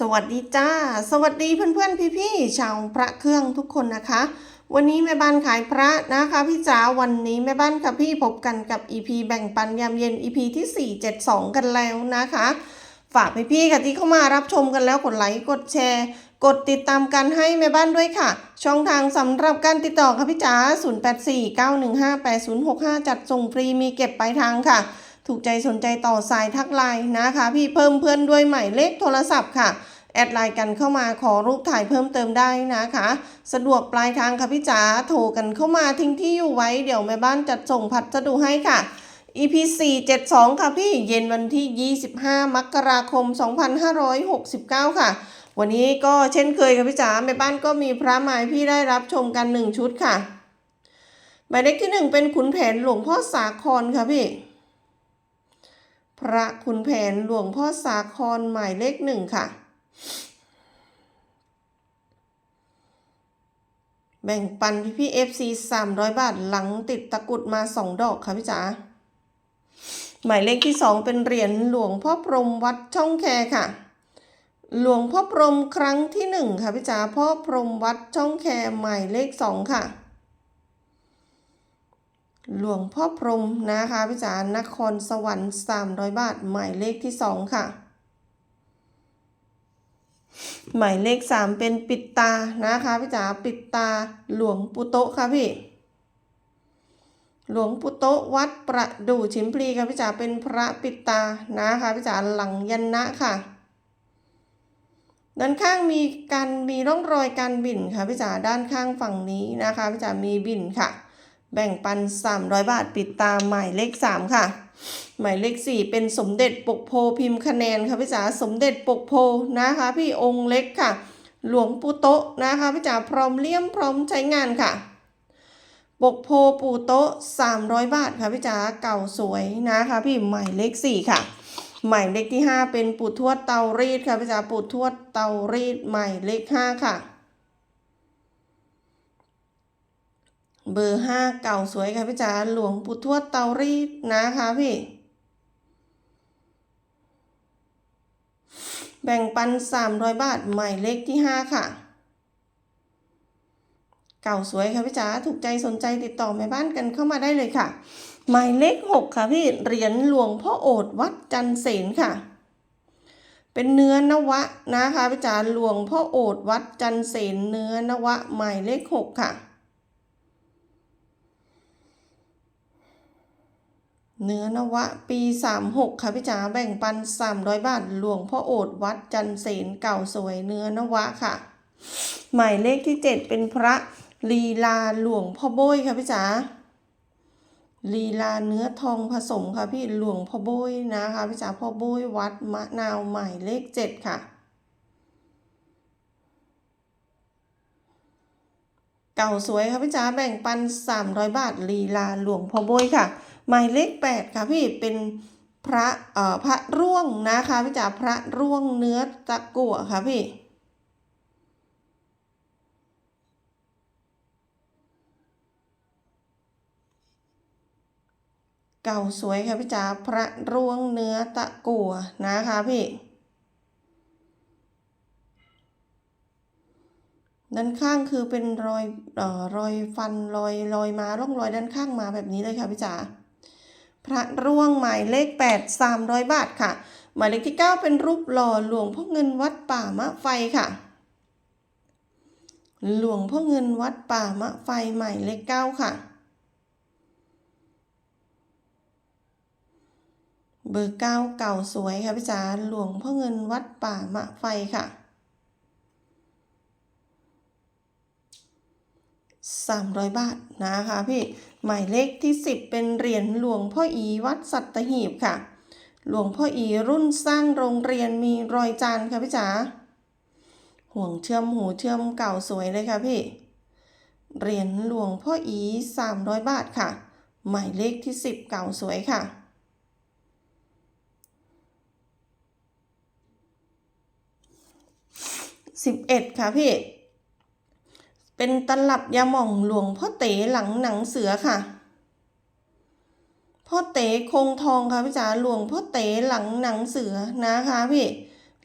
สวัสดีจ้า สวัสดีเพื่อนๆ พี่ๆชาวพระเครื่องทุกคนนะคะ วันนี้แม่บ้านขายพระนะคะ พี่จ๋าวันนี้แม่บ้านกับพี่พบกันกับ EP แบ่งปันยามเย็น EP ที่ 472 กันแล้วนะคะ ฝากพี่ๆค่ะที่เข้ามารับชมกันแล้วกดไลค์กดแชร์ กดติดตามกันให้แม่บ้านด้วยค่ะ ช่องทางสำหรับการติดต่อค่ะพี่จ๋า0849158065 จัดส่งฟรีมีเก็บปลายทางค่ะ ถูกใจสนใจต่อสายทักไลน์นะคะ พี่เพิ่มเพื่อนด้วยหมายเลขโทรศัพท์ค่ะ แอดไลน์กันเข้ามาขอรูปถ่ายเพิ่มเติมได้นะคะ สะดวกปลายทางค่ะพี่จ๋าโทรกันเข้ามาทิ้งที่อยู่ไว้เดี๋ยวแม่บ้านจัดส่งพัสดุให้ค่ะ EP 472 ค่ะพี่เย็นวันที่ 25 มกราคม 2569 ค่ะ วันนี้ก็เช่นเคยค่ะพี่จ๋าแม่บ้านก็มีพระหมายพี่ได้รับชมกัน 1 ชุดค่ะหมายเลขที่ 1 เป็นขุนแผนหลวงพ่อสาครค่ะพี่ พระขุนแผนหลวงพ่อสาครหมายเลขหนึ่งค่ะ แบ่งปันพี่พี่เอฟซีสามร้อยบาทหลังติดตะกุดมาสองดอกค่ะพี่จ๋าหมายเลขที่สองเป็นเหรียญหลวงพ่อพรหมวัดช่องแคค่ะ หลวงพ่อพรหมครั้งที่หนึ่งค่ะพี่จ๋าพ่อพรหมวัดช่องแคหมายเลขสองค่ะ หลวงพ่อพรหมนะคะพี่จ๋านครสวรรค์300บาทหมายเลขที่2ค่ะ หมายเลข3เป็นปิดตานะคะพี่จ๋าปิดตาหลวงปุโตะค่ะพี่ หลวงปุโตะวัดประดู่ชิมพลีค่ะพี่จ๋าเป็นพระปิดตานะคะพี่จ๋าหลังยันนะค่ะ ด้านข้างมีการมีร่องรอยการบิ่นค่ะพี่จ๋าด้านข้างฝั่งนี้นะคะพี่จ๋ามีบิ่นค่ะ แบ่งปัน 300 บาทปิดตาหมายเลข 3 ค่ะ หมายเลข4เป็นสมเด็จปกโพพิมพ์คะแนนค่ะพี่จ๋าสมเด็จปกโพนะคะ พี่องค์เล็กค่ะ หลวงปู่โตะนะคะพี่จ๋าพร้อมเลี่ยมพร้อมใช้งานค่ะ ปกโพปู่โตะ300 บาทค่ะพี่จ๋าเก่าสวยนะคะ พี่หมายเลข4ค่ะ หมายเลขที่ 5 เป็นปู่ทวดเตารีดค่ะพี่จ๋าปู่ทวดเตารีดหมายเลข5ค่ะ เบอร์ห้าเก่าสวยค่ะพี่จ๋าหลวงปู่ทวดเตารีดนะคะพี่ แบ่งปัน300บาทหมายเลขที่5ค่ะ เก่าสวยค่ะพี่จ๋าถูกใจสนใจติดต่อแม่บ้านกันเข้ามาได้เลยค่ะ หมายเลข6ค่ะพี่เหรียญหลวงพ่อโอดวัดจันเสนค่ะเป็นเนื้อนวะนะคะพี่จ๋าหลวงพ่อโอดวัดจันเสนเนื้อนวะหมายเลข6ค่ะ เนื้อนวะปี 36 ค่ะพี่จ๋าแบ่งปัน 300 บาท หลวงพ่อโอดวัดจันเสนเก่าสวยเนื้อนวะค่ะ หมายเลขที่ 7 เป็นพระลีลาหลวงพ่อโบยค่ะพี่จ๋าลีลาเนื้อทองผสมค่ะพี่หลวงพ่อโบยนะคะพี่จ๋าพ่อโบยวัดมะนาวหมายเลข 7 ค่ะเก่าสวยค่ะพี่จ๋าแบ่งปัน 300 บาทลีลาหลวงพ่อโบยค่ะ หมายเลข8ค่ะพี่เป็นพระเอ่อพระร่วงนะคะพี่จ๋าพระร่วงเนื้อตะกั่วค่ะพี่เก่าสวยค่ะพี่จ๋าพระร่วงเนื้อตะกั่วนะคะพี่ ด้านข้างคือเป็นรอยเอ่อรอยฟันรอยรอยมาร่องรอยด้านข้างมาแบบนี้เลยค่ะพี่จ๋า พระร่วงหมายเลขแปดสามร้อยบาทค่ะ หมายเลขที่เก้าเป็นรูปหล่อหลวงพ่อเงินวัดป่ามะไฟค่ะ หลวงพ่อเงินวัดป่ามะไฟหมายเลขเก้าค่ะ เบอร์เก้าเก่าสวยค่ะพี่จ๋าหลวงพ่อเงินวัดป่ามะไฟค่ะ 300 บาทนะคะพี่หมายเลขที่ 10 เป็นเหรียญหลวงพ่ออีวัดสัตหีบค่ะ หลวงพ่ออีรุ่นสร้างโรงเรียนมีรอยจานค่ะพี่จ๋าห่วงเชื่อมหูเชื่อมเก่าสวยเลยค่ะพี่เหรียญหลวงพ่ออี 300 บาทค่ะ หมายเลขที่ 10 เก่าสวยค่ะ 11 ค่ะพี่ เป็นตลับยาหม่องหลวงพ่อเต๋หลังหนังเสือค่ะ พ่อเต๋คงทองค่ะพี่จ๋าหลวงพ่อเต๋หลังหนังเสือนะคะพี่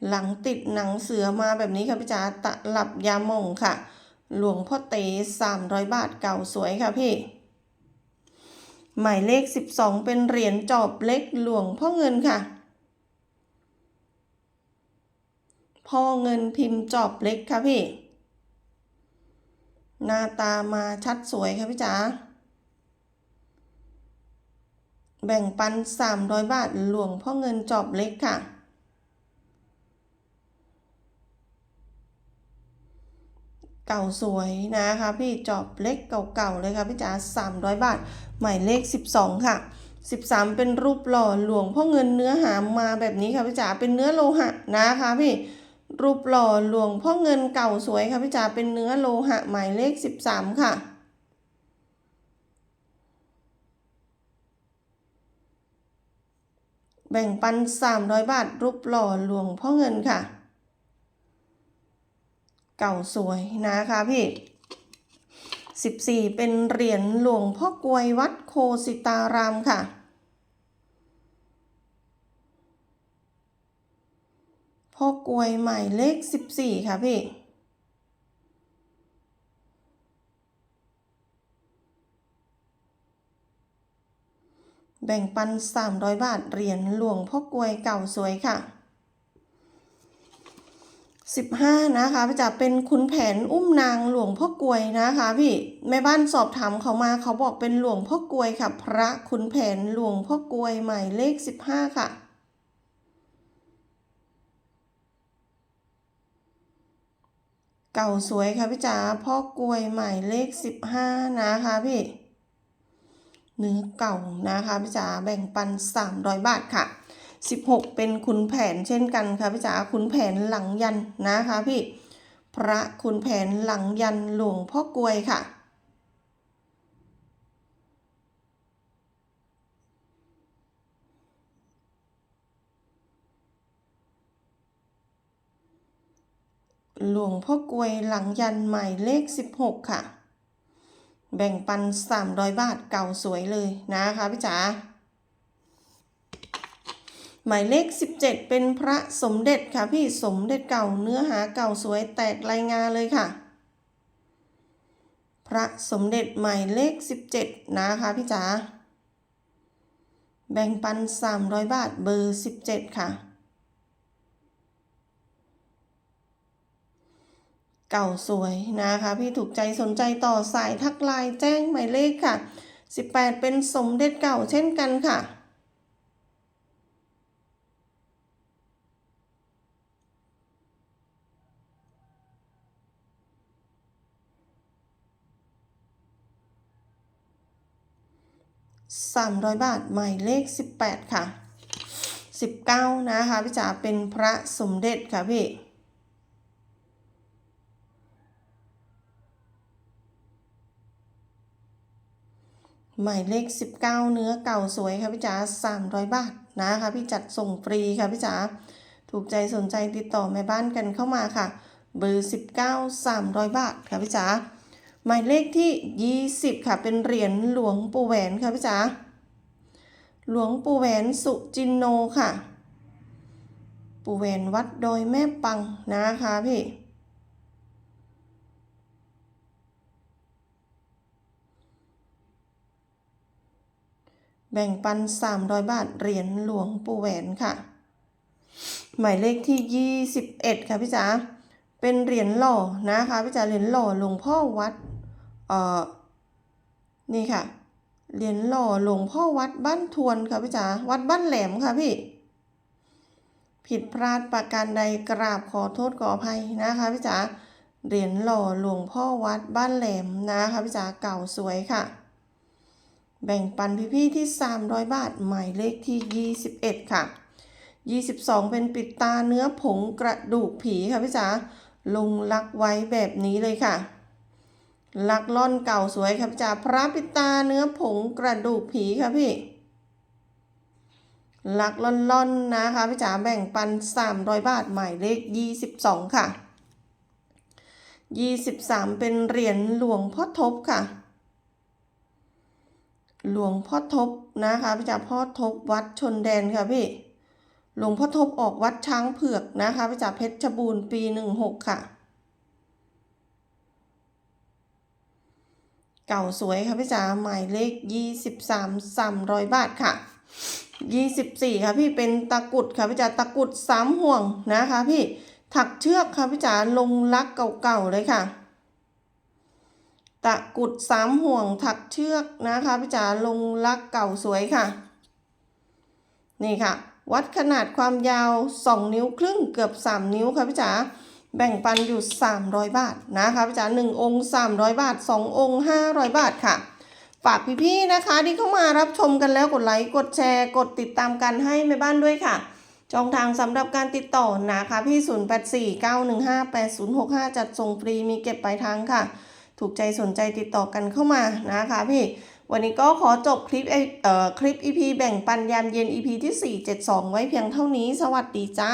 หลังติดหนังเสือมาแบบนี้ค่ะพี่จ๋าตลับยาหม่องค่ะ หลวงพ่อเต๋300บาทเก่าสวยค่ะพี่หมายเลข 12 เป็นเหรียญจอบเล็กหลวงพ่อเงินค่ะ พ่อเงินพิมพ์จอบเล็กค่ะพี่ หน้าตามาชัดสวยค่ะพี่จ๋า แบ่งปัน 300 บาทหลวงพ่อเงินจอบเล็กค่ะ เก่าสวยนะคะพี่จอบเล็กเก่าๆเลยค่ะพี่จ๋า300 บาท หมายเลข 12 ค่ะ 13 เป็นรูปหล่อหลวงพ่อเงินเนื้อหามาแบบนี้ค่ะพี่จ๋าเป็นเนื้อโลหะนะคะพี่ รูปหล่อหลวงพ่อเงินเก่าสวยค่ะพี่จ๋าเป็นเนื้อโลหะหมายเลข 13 ค่ะ แบ่งปัน 300 บาท รูปหล่อหลวงพ่อเงินค่ะ เก่าสวยนะคะพี่ 14 เป็นเหรียญหลวงพ่อกวยวัดโคสิตารามค่ะ พ่อกวยหมายเลข 14 ค่ะพี่แบ่งปัน 300 บาท เหรียญหลวงพ่อกวยเก่าสวยค่ะ 15 นะคะจะเป็นขุนแผนอุ้มนางหลวงพ่อกวยนะคะพี่แม่บ้านสอบถามเขามาเขาบอกเป็นหลวงพ่อกวยค่ะ พระขุนแผนหลวงพ่อกวยหมายเลข 15 ค่ะ เก่าสวยค่ะพี่จ๋าพ่อกลวยหมายเลข15นะคะพี่เนื้อเก่านะคะพี่จ๋าแบ่งปัน300บาทค่ะ16เป็นคุณแผนเช่นกันค่ะพี่จ๋าคุณแผนหลังยันนะคะพี่ พระคุณแผนหลังยันหลวงพ่อกลวยค่ะ หลวงพ่อกวยหลังยันหมายเลข 16 ค่ะ แบ่งปัน 300 บาทเก่าสวยเลยนะคะพี่จ๋าหมายเลข 17 เป็นพระสมเด็จค่ะพี่สมเด็จเก่าเนื้อหาเก่าสวยแตกรายงานเลยค่ะ พระสมเด็จหมายเลข 17 นะคะพี่จ๋าแบ่งปัน 300 บาทเบอร์ 17 ค่ะ เก่าสวยนะคะ พี่ถูกใจสนใจต่อสายทักไลน์แจ้งหมายเลขค่ะ 18 เป็นสมเด็จเก่าเช่นกันค่ะ 300 บาทหมายเลข 18 ค่ะ 19 นะคะ พี่จ๋าเป็นพระสมเด็จค่ะพี่ หมายเลข 19 เนื้อเก่าสวยค่ะพี่จ๋า300 บาทนะคะพี่จัดส่งฟรีค่ะพี่จ๋าถูกใจสนใจติดต่อแม่บ้านกันเข้ามาค่ะ เบอร์ 19 300 บาทค่ะพี่จ๋าหมายเลขที่ 20 ค่ะ เป็นเหรียญหลวงปู่แหวนค่ะพี่จ๋าหลวงปู่แหวนสุจินโนค่ะ ปู่แหวนวัดโดยแม่ปังนะคะพี่ แบ่งปัน 300 บาทเหรียญหลวงปู่แหวนค่ะ หมายเลขที่ 21 ค่ะพี่จ๋าเป็นเหรียญหล่อนะคะพี่จ๋าเหรียญหล่อหลวงพ่อวัดเอ่อนี่ค่ะเหรียญหล่อหลวงพ่อวัดบ้านทวนค่ะพี่จ๋าวัดบ้านแหลมค่ะพี่ ผิดพลาดประการใดกราบขอโทษขออภัยนะคะพี่จ๋าเหรียญหล่อหลวงพ่อวัดบ้านแหลมนะคะพี่จ๋าเก่าสวยค่ะ แบ่งปันพี่ๆที่ 300 บาท หมายเลขที่ 21 ค่ะ 22 เป็นปิดตาเนื้อผงกระดูกผีค่ะพี่จ๋าลงลักไว้แบบนี้เลยค่ะ ลักล่อนเก่าสวยค่ะพี่จ๋าพระปิดตาเนื้อผงกระดูกผีค่ะพี่ ลักล่อนๆนนะคะพี่จ๋าแบ่งปัน 300 บาท หมายเลข 22 ค่ะ 23 เป็นเหรียญหลวงพ่อทบค่ะ หลวงพ่อทบนะคะพี่จ๋าพ่อทบวัดชนแดนค่ะพี่ หลวงพ่อทบออกวัดช้างเผือกนะคะพี่จ๋าเพชรบูรณ์ปี16ค่ะ เก่าสวยค่ะพี่จ๋าหมายเลข23 300บสามสามร้อยบาทค่ะ24ค่ะพี่เป็นตะกุดค่ะพี่จ๋าตะกุดสามห่วงนะคะพี่ถักเชือกค่ะพี่จ๋าลงลักเก่าๆเลยค่ะ ตะกุดสามห่วงถักเชือกนะคะพี่จ๋าลงลักเก่าสวยค่ะ นี่ค่ะ วัดขนาดความยาว 2 นิ้วครึ่งเกือบ 3 นิ้วค่ะพี่จ๋าแบ่งปันอยู่ 300 บาทนะคะพี่จ๋า1องค์ 300 บาท 2 องค์ 500 บาทค่ะ ฝากพี่ๆนะคะที่เข้ามารับชมกันแล้วกดไลค์กดแชร์ กดติดตามกันให้แม่บ้านด้วยค่ะช่องทางสำหรับการติดต่อนะคะพี่ 0849158065 จัดส่งฟรีมีเก็บปลายทางค่ะ ถูกใจสนใจติดต่อกันเข้ามานะคะพี่ วันนี้ก็ขอจบคลิปเอ่อคลิป EP แบ่งปันยามเย็น EP ที่ 472 ไว้เพียงเท่านี้ สวัสดีจ้า